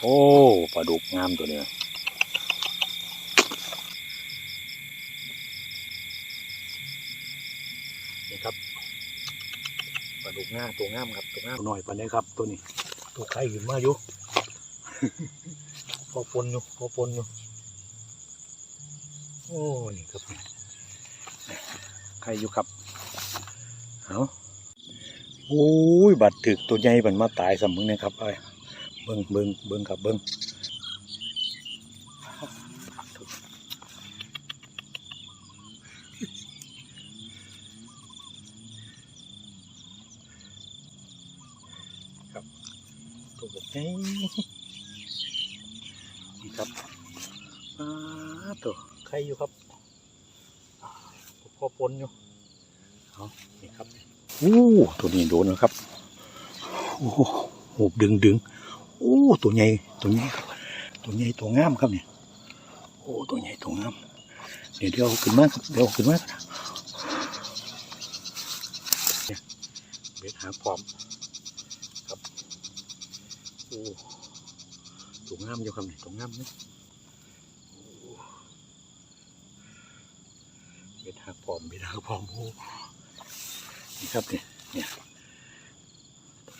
โอ้ปลาดุกงามตัวเนี้ยนี่ครับปลาดุกงามตัวงามครับตัวงามหน่อยปานนี้ครับ ตัวนี้ตัวไข่ขึ้นมาอยู่พอปนอยู่พอปนอยู่โอ้นี่ครับไข่อยู่ครับเอาโอ้ยบัดถึกตัวใหญ่บันมาตายสมึงเนี่ยครับไอ้ย เบิ้งเบิ้งเบิ้งครับเบิ้งครับตัวแบบนี้นี่ครับอาตัวไข่อยู่ครับอ่อปนอยู่เอานี่ครับโอ้ตัวนี้โดนนะครับโอ้โหหูบดึงดึง โอ้ตัวใหญ่ตัวใหญ่ครับตัวใหญ่ตัวงามครับเนี่ยโอ้ตัวใหญ่ตัวงามเดี๋ยวเดี๋ยวขึ้นมาครับเดี๋ยวขึ้นมาครับเนี่ยเบ็ดหาพร้อมครับโอ้ตัวงามอยู่ครับเนี่ยตัวงามเนี่ยเบ็ดหาพร้อมเบ็ดหาพร้อมโอ้นี่ครับเนี่ยเนี่ย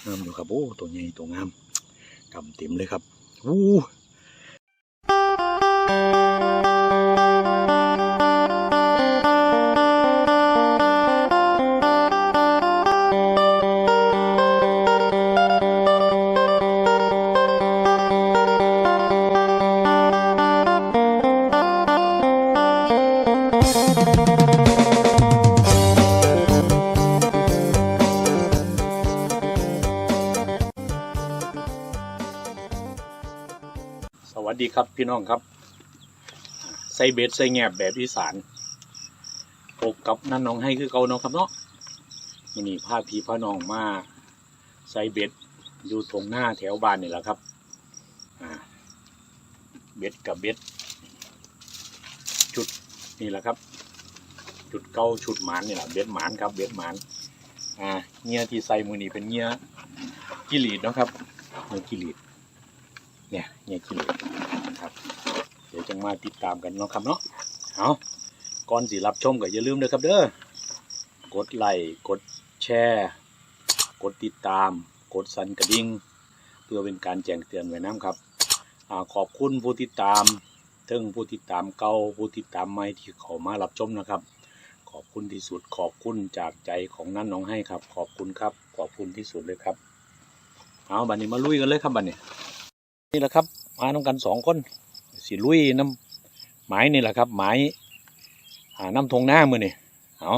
งามอยู่ครับโอ้ตัวใหญ่ตัวงาม กำเต็มเลยครับวู้ ครับพี่น้องครับ ใส่เบ็ดใส่แงบแบบอีสานพบกับนั่นน้องให้คือเก่าเนาะครับเนาะมันนี่พาพี่พาน้องมาใส่เบ็ดอยู่ตรงหน้าแถวบ้านนี่แหละครับเบ็ดกับเบ็ด จุดนี่แหละครับ จุดเก้าชุดหมานนี่แหละเบ็ดหมานครับ เบ็ดหมานอ่าเงี้ยที่ใส่มือนี่เป็นเงี้ยกิลีดนะครับเงี้ยกิลีดเนี่ยเนี่ยกิเลส นะครับ เดี๋ยวจะมาติดตามกันเนาะครับเนาะเอาก่อนสิรับชมก็อย่าลืมเลยครับเด้อกดไลค์กดแชร์กดติดตาม กดสั่นกระดิ่งเพื่อเป็นการแจ้งเตือนไว้น้ำครับอขอบคุณผู้ติดตามถึงผู้ติดตามเก่าผู้ติดตามใหม่ที่เขามารับชมนะครับ ขอบคุณที่สุดขอบคุณจากใจของนั่นน้องให้ครับ ขอบคุณครับ ขอบคุณที่สุดเลยครับ เอาบัดนี้มาลุยกันเลยครับบัดนี้ นี่แหละครับ มาต้องกันสองคนสิลุยน้ำหมายนี่แหละครับหมายอ่าน้ำทงหน้ามือนี่เอา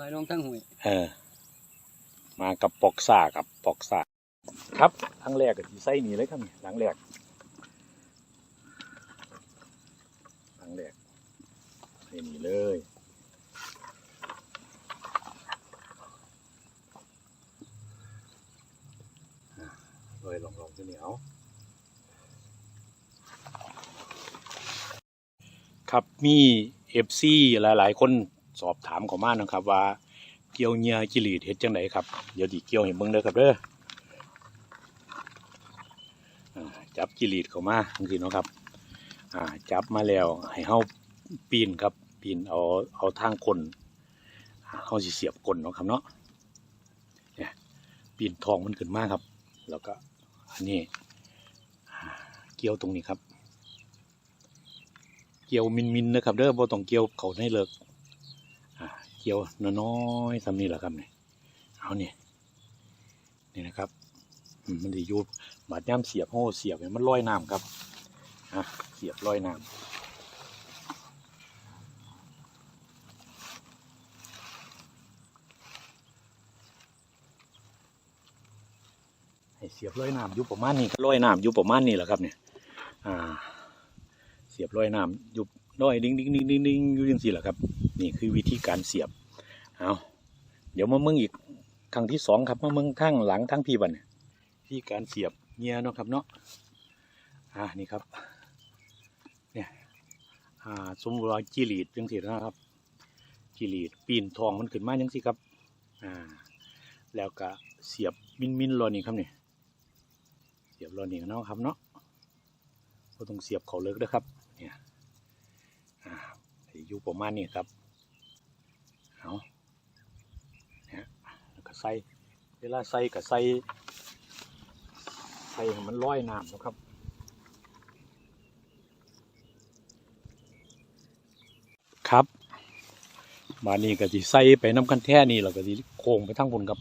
น้อยลงทั้งหวยเออ มากับปอกซ่ากับปอกซ่าครับครั้งแรกก็ที่ไส้นี่เลยครับนี่หลังแรกหลังแรกใส่นี่เลยอะเลยลองๆที่นี่เอา ครับมีเอฟซีหลาย ๆ คนสอบถามเขามานะครับ ว่าเกี่ยวเงียกิรีดเฮ็ดจังไดครับเดี๋ยวดิเกี่ยวให้เบิ่งเด้อครับเด้อจับกิรีดเขามาจังซี่เนาะครับอ่าจับมาแล้วให้เฮาปีนครับ ปีนเอาเอาทางคนเฮาสิเสียบก้นเนาะครับเนาะเนี่ยปีนทองมันขึ้นมากครับ แล้วก็อันนี้เกี่ยวตรงนี้ครับ เกี่ยวมินมินนะครับเด้อบ่ต้องเกี่ยวเขาให้เลิกอ่าเกี่ยวน้อยๆทำนี่แหละครับเนี่ยเอาเนี่ยนี่นะครับมันดีอยู่บาดย่ำเสียบโห่เสียบเนี่ยมันลอยน้ำครับอะเสียบลอยน้ำให้เสียบลอยน้ำยู่ประมาณนี้ลอยน้ำยู่ประมาณนี้แหละครับเนี่ยอ่า สียบร้อยน้ำอยู่ร้อยดิ้งดิ้งดิ้งดิ้งดิ้งอยู่ยังสี่แหละครับ นี่คือวิธีการเสียบเอาเดี๋ยวมาเมืองอีกครั้งที่สองครับมาเมืองทั้งหลังทั้งพี่บันวิธีการเสียบเงี้ยเนาะครับเนาะอ่านี่ครับเนี่ยอ่าสมมติว่าจีรีดจังสี่นะครับจีรีดปีนทองมันขึ้นมาจังสี่ครับอ่าแล้วก็เสียบมินมินรอนี่ครับเนี่ยเสียบรอนี่เนาะครับเนาะก็ต้องเสียบเขาเลิกนะครับ เนี่ยอ่าอยู่ประมาณนี้ครับเอาเนี่ยแล้วก็ใส่เวลาใส่ก็ใส่ใส่ให้มันร้อยน้ำนะครับครับมานี่ก็สิใส่ไปน้ำกันแท่นี่แล้วก็สิโค้งไปทางพุ่นครับ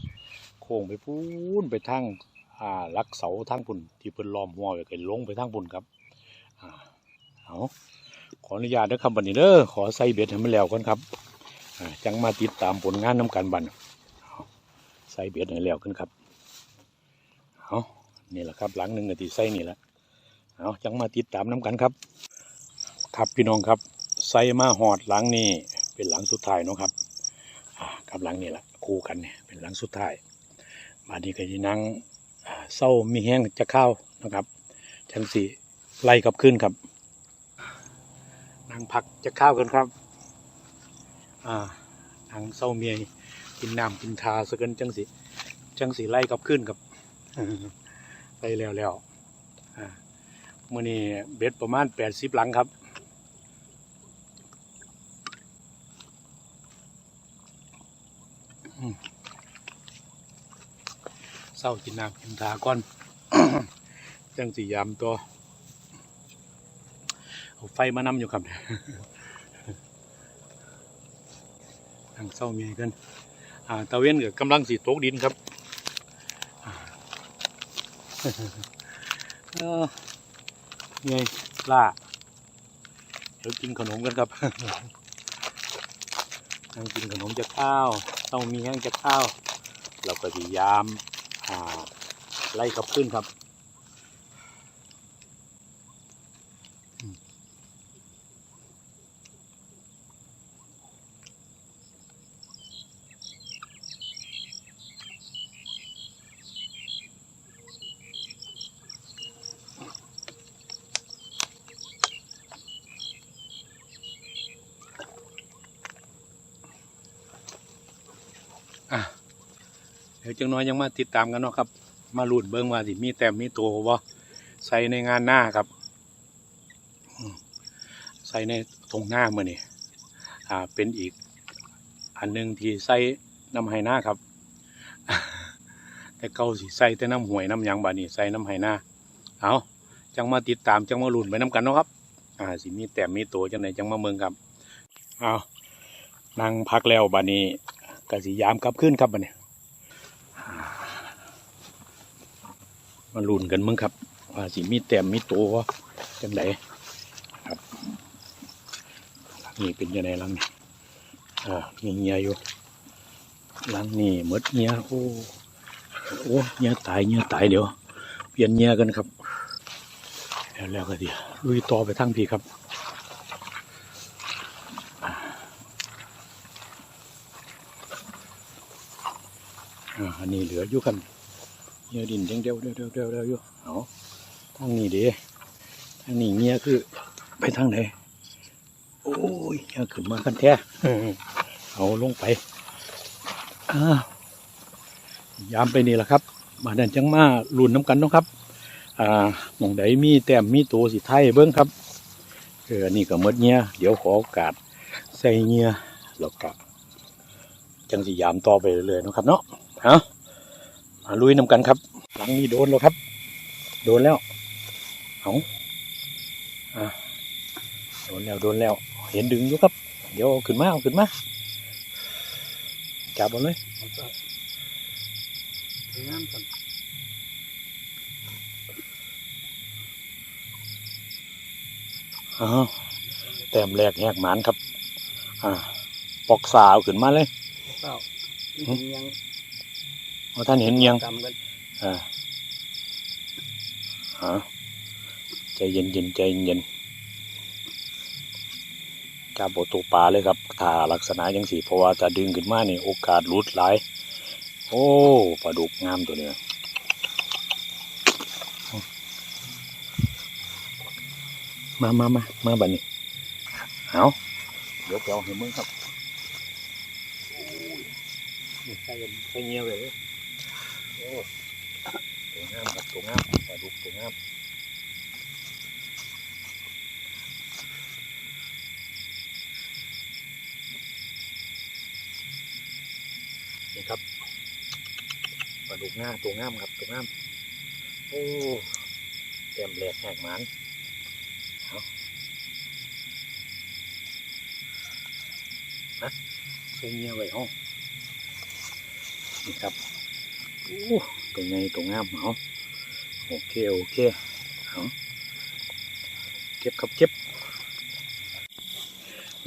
โค้งไปพูนไปทางอ่าลักเสาทางพุ่นที่เพิ่นล้อมหัวไว้ก็ลงไปทางพุ่นครับอ่า เอาขออนุญาตนะครับบัดนี้เด้อขอใส่เบ็ดให้มันแล้วก่อนครับจังมาติดตามผลงานน้ำกันบัดเอาใส่เบ็ดให้แล้วกันครับเอานี่แหละครับ หลังหนึ่งก็ที่ใส่นี่แหละเอาจังมาติดตามน้ำกันครับ ครับพี่น้องครับใส่มาหอดหลังนี่เป็นหลังสุดท้ายเนาะครับอ่ากับหลังนี่แหละคู่กันเนี่ยเป็นหลังสุดท้ายมาดีก็จะนั่งเศร้ามีแห้งจะเข้านะครับจังสีไล่กลับขึ้นครับ นั่งพักจะข้าวกันครับ อ่านั่งเศร้าเมียกินน้ำกินทาสกันจังสีจังสีไล่กับขึ้นครับไปแล้วแล้วมื่อนี้เบ็ดประมาณแปดสิบหลังครับเศร้ากินน้ำกินทาก่อน จังสียามตัว ไฟมานำอยู่ครับทางเศร้าเมียกันอ่าตะเวนก็กำลังสีตกดินครับเออไงล่าเดี๋ยวกินขนมกันครับนั่งกินขนมจะข้าวต้องมีแห้งจะข้าว เราก็พยายามอ่าไล่กับขึ้นครับ ดี๋ยวจังน้อยยังมาติดตามกันเนาะครับ มาลุ้นเบิ้งว่าสิมีแต้มมีตัวบ่ใส่ในงานหน้าครับใส่ในตรงหน้ามือนี่อ่าเป็นอีก อันหนึ่งที่ใส่น้ำไหหน้าครับ แต่เก่าสิใส่แต่น้ำหวยน้ำยังบานี่ใส่น้ำไหหน้าเอาจังมาติดตามจังมาลุ้นไปน้ำกันเนาะครับ อ่าสิมีแต้มมีตัวจังไหนจังมาเมืองครับเอานั่งพักแล้วบานี้กะสิยามกลับขึ้นครับบานี้ มาลุ้นกันมึงครับว่าสิมีแต้มมีตัวจังไดครับนี่เป็นยังไงลังนี่อ่ามีเงียอยู่ลังนี่มดเงียโอ้โอ้เงียตายเงียตายเดี๋ยว เปลี่ยนเงียกันครับ แล้วแล้วก็ดีลุยต่อไปทั้งพี่ครับอ่าอันนี้เหลืออยู่กัน เงียดินจังเดียวเดียวเดียวเดียวเดียวอยู่เอาทางนี้เด้ทางนี้เงี้ยคือ ไปทางไหนโอ้ยเงี้ยขึ้นมากันแท้เอาลงไปอ้ายามไปนี่แหละครับ มาดินจังมาลุ่นน้ำกันเนาะครับ อ่าหมองใดมีแต้มมีตัวสิไทยเบิ้งครับเอออันนี่ก็มดเงียเดี๋ยวขอโอกาสใส่เงี้ยแล้วก็จังสิยามต่อไปเรื่อยๆนะครับเนาะเอา มาลุยนำกันครับ หลังนี้โดนแล้วครับ โดนแล้วเอาอะโดนแล้วโดนแล้ว เห็นดึงอยู่ครับ เดี๋ยวเอาขึ้นมาเอาขึ้นมาจับเอาเลยงามก่อนอ้าวแต้มแรกแหกหมานครับ อ่า ปอกสาวขึ้นมาเลยเปล่าหืมยัง เพราะท่านเห็นเงียงจำกันอ่าฮะใจเย็นเย็นๆใจเย็นๆจับโบตัวปลาเลยครับถ้าลักษณะอยังสีเพราะว่าจะดึงขึ้นมานี่โอกาสหลุดหลาย โอ้ปลาดุกงามตัวเนี้ยมามามามาบัดนี้เอาเดี๋ยวไปเอาให้มึงครับโอ้ยนี่ใส่ใส่เงี้ยเลยโอ้ ตัวงามครับตัวงามปลาดุกตัวงามนี่ครับปลาดุกหามตัวงามครับตัวงามโอ้เต็มแหลกแหกหมันเอานะใส่เงี้ยไว้ห้องนี่ครับ ตัวไงตัวงามเอาโอเคโอเคเอาเก็บครับเก็บ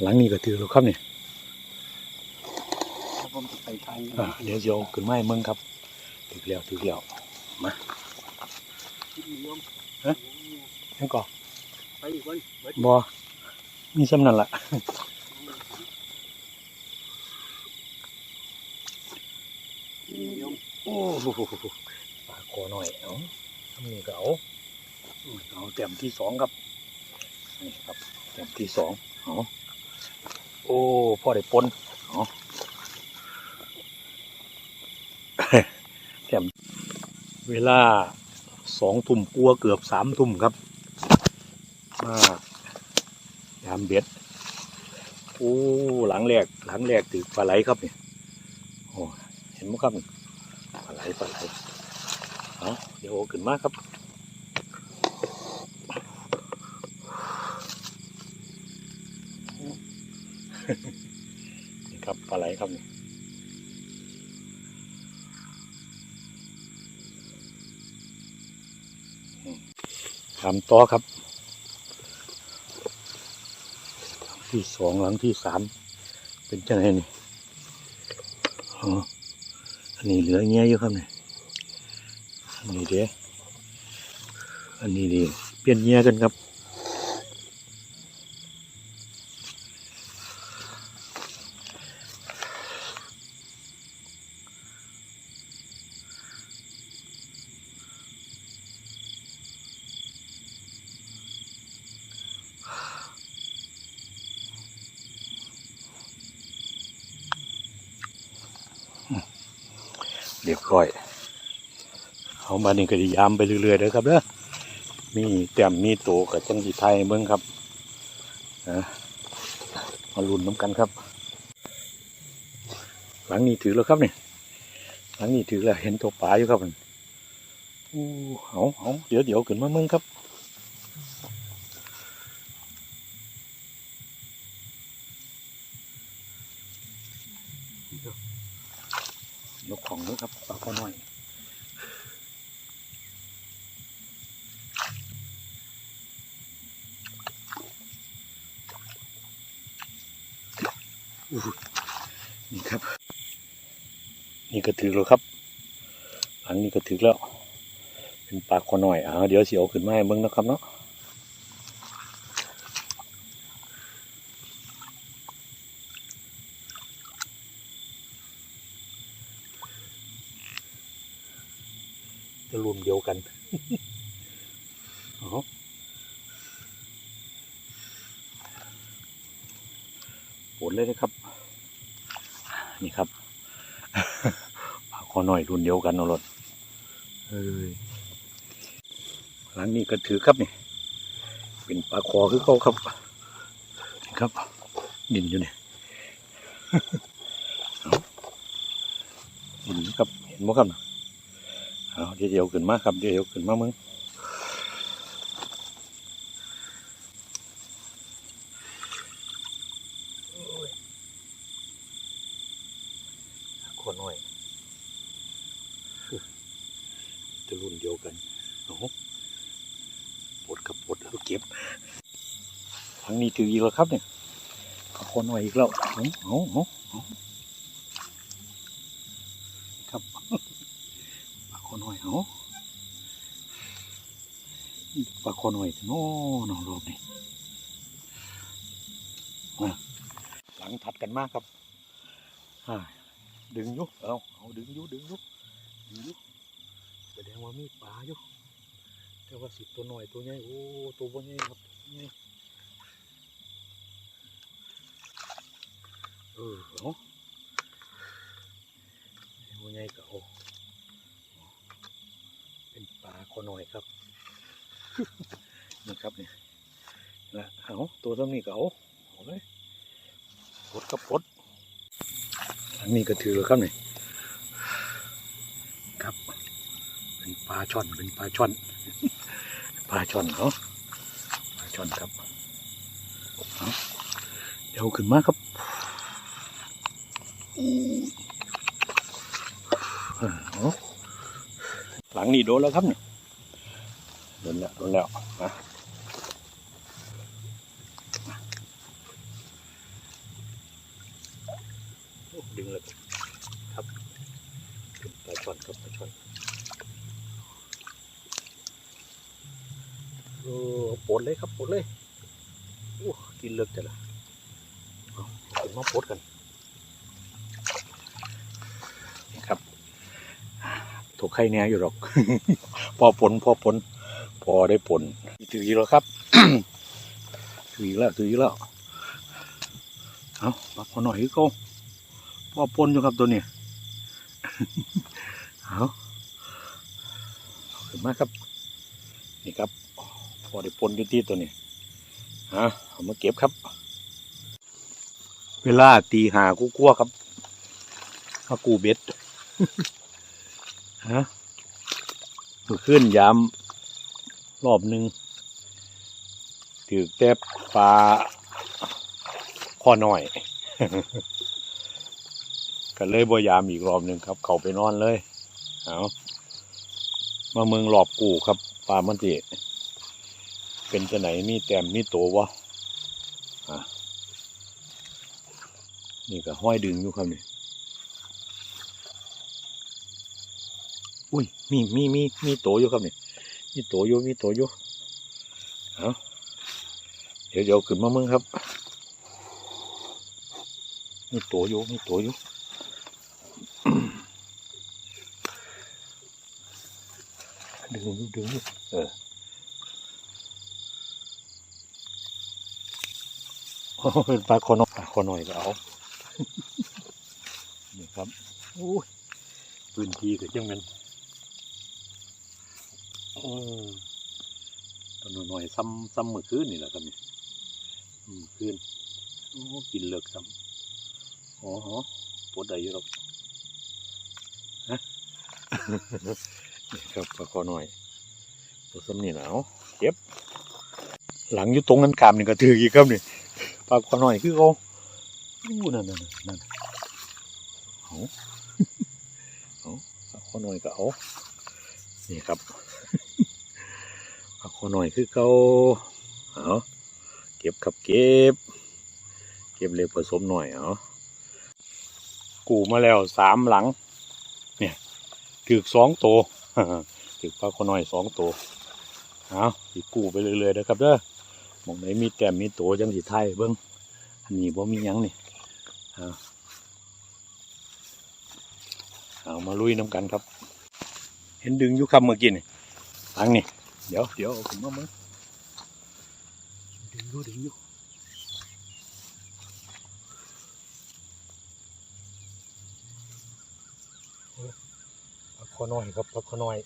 หลังนี้ก็ถือแล้วครับเนี่ยแล้วผมจะไปไทยอ่าเดี๋ยวจะเอาขึ้นไมาให้เมืองครับถึกแล้วถึกแล้วคิดนิยมนั่นก่อไปอีกวันเบิดบอมีสำนันละ คิดนิยม โอ้โห ปลาคอหน่อยเอาทำนี่ก็เอาเอาแต้มที่สองครับนี่ครับแต้มที่สองเอาโอ้พ่อได้ปนเอาแต้มเวลาสองทุ่มกลัวเกือบสามทุ่มครับมายามเบ็ดโอ้หลังแรกหลังแรกถือปลาไหลครับเนี่ยโอ้เห็นไหมครับาไหลปลาไหลเอาเดี๋ยวเอขึ้นมากครับนี่ครับปลาไหลครับนี่ทำต่อครับที่สองหลังที่สามเป็นจังไงนี่อ๋อ นี่เหลือเงี้ยอยู่ครับเนี่ยอันนี้เด้อันนี้ดีเปลี่ยนเงี้ยกันครับ รียบร้อยเอามานี่ก็ดียามไปเรื่อยๆเลยครับเด้อมีแต้มมีโตกับจังสีไทยเมืองครับนะมาลุ้นน้ำกันครับ หลังนี้ถือแล้วครับเนี่ยหลังนี้ถือแล้วเห็นตัวปลาอยู่ครับมันอู้เอาเอาเดี๋ยวเดี๋ยวขึ้นมาเมืองครับ ยกของด้วยครับปลาข้อน้อยอู้หู นี่ครับ นี่ก็ถือแล้วครับ หลังนี้ก็ถือแล้ว เป็นปลาข้อน้อยอ่าเดี๋ยวเสียวขึ้นมาให้เบิ่งนะครับเนาะรวมเดียวกัน อ๋อปวดเลยนะครับ นี่ครับ ปลาคอหน่อย รุ่นเดียวกันเอารถเอ้ยหลังนี้ก็ถือครับนี่ เป็นปลาคอคือเขาครับนี่ครับ ดินอยู่เนี่ยเอาดินอยู่ครับ เห็นไหมครับน่ะเอาเดี๋ยวเดี๋ยวขึ้นมาครับเดี๋ยวเดี๋ยวขึ้นมามึงคนหน่อย จะรุ่นเดียวกันเอาปวดกับปวดแล้วเก็บทางนี้ ถืออีกแล้วครับเนี่ยเอาคนหน่อยอีกแล้วเอาเอาเอาเอาครับปลาคอหน่อยเอาปลาคอหน่อยโน่นอนรอบนี่มาหลังถัดกันมากครับดึงยุเอาเอาดึงยุดึงยุดึงยุแสดงว่ามีปลาอยู่แต่ว่าสิตัวหน่อยตัวใหญ่โอ้ตัวบ่ใหญ่ครับใออเนาะมูใหญ่กับโอเป็นปลาคอน่อยครับนะครับเนี่ยละเอาตัวตั้งนี้กับโอโอ้ยปดกับปดอันนี้ก็ถือครับเนี่ยครับ เป็นปลาช่อนเป็นปลาช่อนปลาช่อนเนาะปลาช่อนครับเดี๋ยวขึ้นมาครับ หลังนี้โดนแล้วครับเนี่ยโดนแล้วโดนแล้วนะโอ้ดึงเลยครับเป็นปลาช่อนครับปลาช่อนโอ้ปดเลยครับปดเลยโอ้กินเลิกแต่ละเอาเอามาปดกันครับ ถูกไข่แน่อยู่หรอก พอผลพอผล พอได้ผลถืออีกแล้วครับถืออีกแล้วถืออีกแล้วเอาปักพอหน่อยคือเขาพอปนอยู่ครับตัวนี้เอาเอาขึ้นมาครับ นี่ครับ พอได้ปนอยู่ที่ตัวนี้ฮะเอามาเก็บครับ เวลาตีหากูกลัวครับมากูเบ็ด ฮะขึ้นยามรอบหนึ่งถือแต่ปลาข้อน้อย ก็เลยบ่ยามอีกรอบหนึ่งครับ เขาไปนอนเลยเอามาเมืองหลอบกูครับปลามันติเป็นจะไหนมีแต้มมีโตวะะนี่ก็ห้อยดึงอยู่ครับนี่ อุ้ย มี มี มี มีโตอยู่ครับนี่มีโตอยู่ มีโตอยู่เอาเดี๋ยวเดี๋ยวขึ้นมาเมืองครับ มีโตอยู่ มีโตอยู่ดึงดึงเออโอ้เป็นปลาคอนอยปลาคอน้อยก็เอานี่ครับอู้ยพื้นที่ก็ยังเป็น อืมตัวน้อยๆซ้ำซ้ำเมื่อคืนนี่แหละครับนี่คืนโอ้กินเลิกซ้ำอ๋อฮะปวดใดอยู่หรอกฮะครับปลาคอน้อยตัวซ้ำนี่หนาวเก็บ หลังอยู่ตรงนั้นกามนี่ก็ถืออีกครับนี่ปลาคอหน่อยคือเขาอู้นั่นนั่นนั่นเอาเอาปลาคอหน่อยก็เอานี่ครับ ปลาคอหน่อยคือเขาเอาเก็บครับเก็บ เก็บเล็กผสมหน่อยเอากูมาแล้วสามหลัง เนี่ยถือสองตัวถือปลาคอหน่อยสองตัวเอาสิกูไปเรื่อยๆนะครับเด้อมองไหนมีแต้มมีโตจังสิไทยเบิ้งอันนี้บ่มียังนี่เอาเอามาลุยน้ำกันครับ เห็นดึงอยู่คำเมื่อกี้นี่ทางนี่ เดี๋ยวเดี๋ยวเอาขึ้นมามึงดึงอยู่ดึงอยู่โอ้ยปลาคอน้อยครับปลาคอน้อย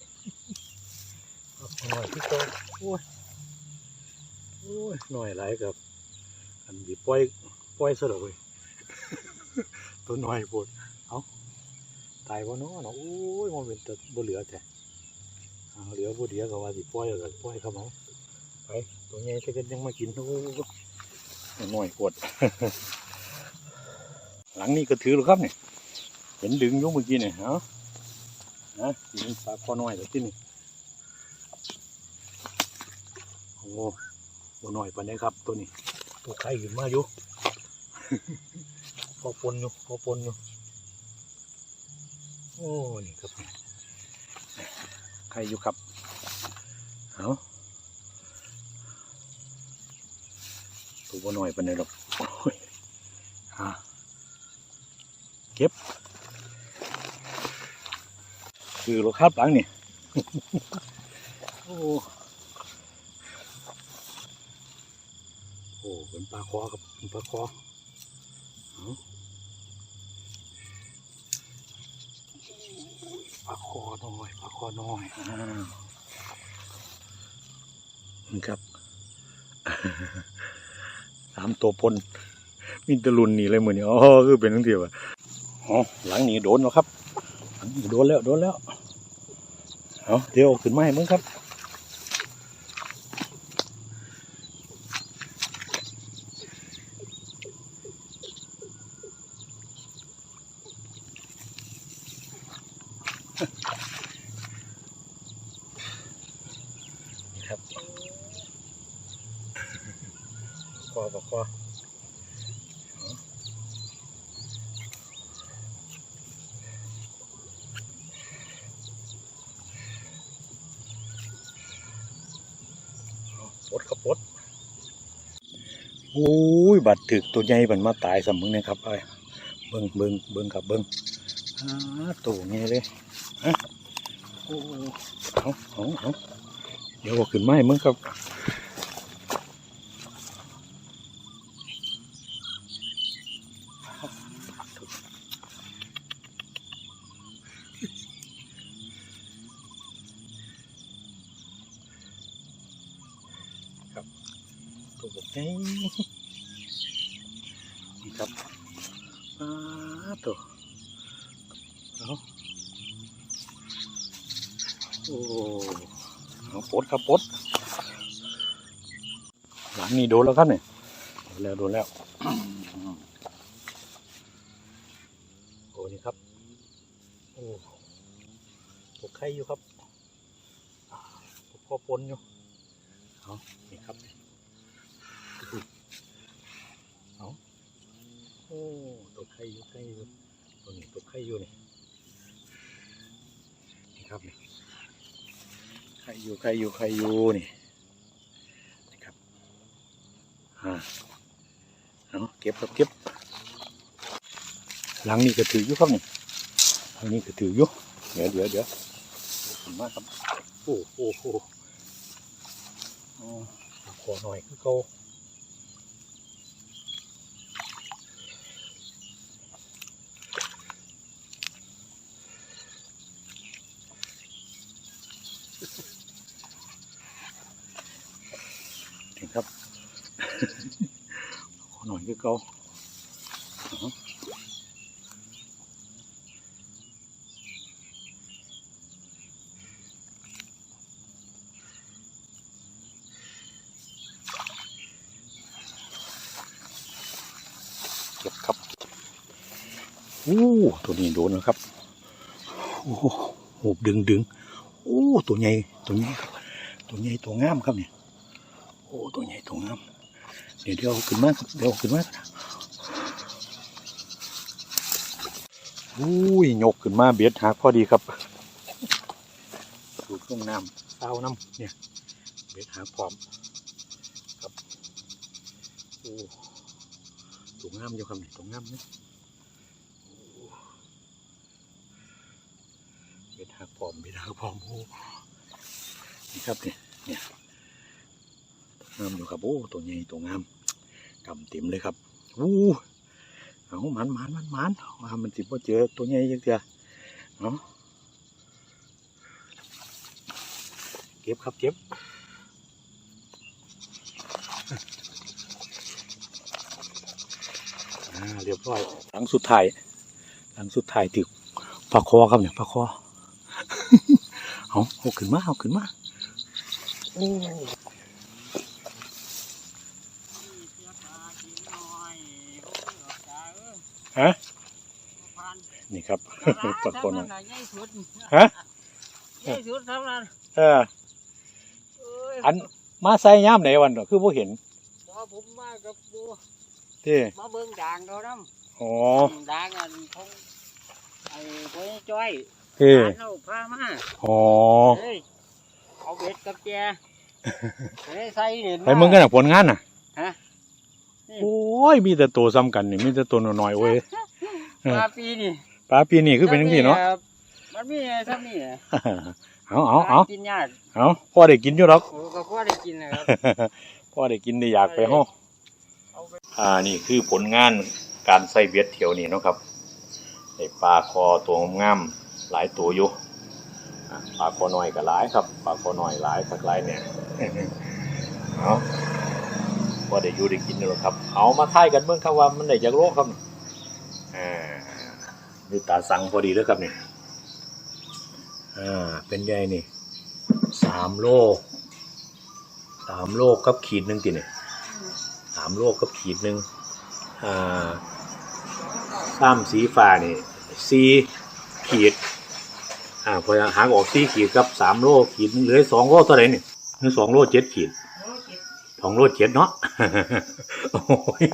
ปลาคอน้อยที่โตโอ้ยโอ้ยหน่อยไรครับอันนี้ปล่อยปล่อยซะเลยตัวน้อยปวดเอาตายบ่เนาะเนาะโอ้ยมันเป็นตัวบ่เหลือแต่ เหลือบ่เดียวก็ว่าสิปล่อยก็ปล่อยครับเอาไปตัวใหญ่ก็ยังมากินโอ้ยน้อยปวด หลังนี้ก็ถือหรอครับเนี่ยเห็นดึงยู่เมื่อกี้เนี่ยเอานะยิงปลาคอน้อยแล้วที่นี่โอ้ตัวหน่อยปานนี้ครับ ตัวนี้ ตัวไข่ขึ้นมาอยู่พอปนอยู่พอปนอยู่โอ้นี่ครับ ไข่อยู่ครับ เอาตัวหน่อยปานนี้หรอกอะเก็บ คือรถครับหลังนี่ โอ้โอ้เป็นปลาคอครับเป็นปลาคอเอาปลาคอน้ อยปลาคอน้อยอ่านี่ครับสามตัวปนมีแตะลุนนี่เลยมือนนี่อ๋อคือเป็นทั้งเดียวอะอ๋อหลังนี้โดนแล้วครับหลังนี้โดนแล้วโดนแล้วเอาเดี๋ยวขึ้นไมาให้มึงครับ นี่ครับคอบอ กคอเอปดครับปดโอ้ยบัดถึกตัวใหญ่บันมาตายสำมึงเนี่ยครับไอ้เบิ้งเบิ้งเบิ้งครับเบิ้งตัวใหญ่เลยฮะโอ้เอาเอาเอาเดี๋ยวขึ้นไม้มึงครับ ตัวบกไงนี่ครับป้าตัวเอาโอ้เอาปดครับปดหลังนี้โดนแล้วครับเนี่ยโดนแล้วโดนแล้วโอ้นี่ครับโอ้ตัวไข่อยู่ครับอ่าตัวพ่อปนอยู่เอานี่ครับ เอาโอ้ตัวไข่อยู่ไข่อยู่ตัวนี้ตัวไข่อยู่นี่นี่ครับนี่ไข่ อยู่ใครอยู่ใครอยู่นี่นะครับอ่าเอาเก็บครับเก็บหลังนี้ก็ถืออยู่ครับนี่หลังนี้ก็ถืออยู่เดี๋ยวเดี๋ยวเดี๋ยวขอบคุณมากครับโอ้โหโอ้โหขอหน่อยคือเขา เห็นครับ ขอหน่อย คือเขาเก็บครับอู้ตัวนี้โดนนะครับโอ้หหูบดึงดึงโอ้ตัวใหญ่ตัวนี้ครับ ตัวใหญ่ตัวงามครับเนี่ยโอ้ตัวใหญ่ตัวงาม เดี๋ยวเดี๋ยวเอาขึ้นมาครับเดี๋ยวเอาขึ้นมาครับอุ้ยยกขึ้นมาเบียดหักพอดีครับดูดลงน้ำเต้าน้ำเนี่ยเบียดหักพร้อมครับโอ้ตัวงามอยู่ครับนี่ตัวงามเนี่ยโอ้เบียดหักพร้อมเบียดหักพร้อมโอ้นี่ครับเนี่ยเนี่ย งามอยู่ครับโอ้ตัวใหญ่ตัวงามกำเต็มเลยครับอู้เอาหมันหมันหมันหมันว่ามันสิบ่เจอตัวใหญ่ยังเถอเอาะเก็บครับเก็บอ่าเรียบร้อยหลังสุดท้ายหลังสุดท้ายถึกปลาคอครับเนี่ยปลาคอเอาเอาขึ้นมาเอาขึ้นมาโอ้ ฮะนี่ครับปลาคอหน่อยใหญ่สุดฮะใหญ่สุดเท่านั้นเออเอ้ยอันมาใส่ย่ามไหนวันดอกคือพวเห็นพอผมมากับปูที่มาเบิ่งด่างเขาน้อ๋อำด่างอันของไอ้พ่อจ้อยที่หลานเราพามาอ๋อเฮ้ยเอาเบ็ดกับแจเฮ้ยใส่เหรียญไปมึงกันอะผลงานน่ะฮะ โอ้ยมีแต่ตัวซ้ำกันนี่มีแต่ตัวน้อยๆเว้ยเออปลาปีนี่ปลาปีนี้คือเป็นยังไงเนาะมันมีอะไรสักนี่เอาเอาเอากินยากเอาพ่อได้กินอยู่หรอกโอ้ก็พอได้กินนะครับพ่อได้กินได้อยากไปห้องอ่านี่คือผลงานการใส่เบ็ดเที่ยวนี่เนาะครับได้ปลาคอตัวงามๆหลายตัวอยู่อ่าปลาคอน้อยก็หลายครับปลาคอน้อยหลายสักหลายเนี่ยเอา พอได้อยู่ได้กินอยู่หรอกครับ เอามาท่ายกันเมื่อครับว่ามันได้จากโลกครับอ่าดูตาสังพอดีแล้วครับเนี่ยอ่าเป็นไงนี่สามโลสามโลกับขีดหนึ่งติเนี่ยสามโลกับขีดหนึ่งอ่าซ้ำสีฟ้านี่สี่ขีดอ่าพอหางออกสี่ขีดกับสามโลขีดหนึ่งเหลือสองโลเท่าไหร่นี่คือสองโลเจ็ดขีดสองโลเจ็ดเนาะ โอ้ย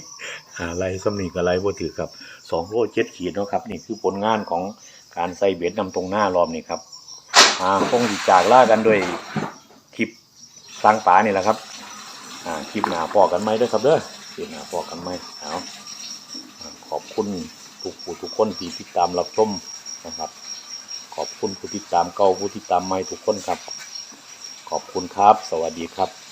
อะไรสำนีกับอะไรบ่ถือครับสองโลเจ็ดขีดเนาะครับ นี่คือผลงานของการใส่เบ็ดนำตรงหน้ารอบนี่ครับอ่าคงจากล่ากันด้วยคลิปสร้างป่านี่แหละครับอ่าคลิปหนาพอกันไหมด้วยครับเด้อคลิปหนาพอกันไหมเอาอ่าขอบคุณทุกผู้ทุกคนที่ติดตามรับชมนะครับ ขอบคุณผู้ติดตามเก่าผู้ติดตามใหม่ทุกคนครับ ขอบคุณครับ สวัสดีครับ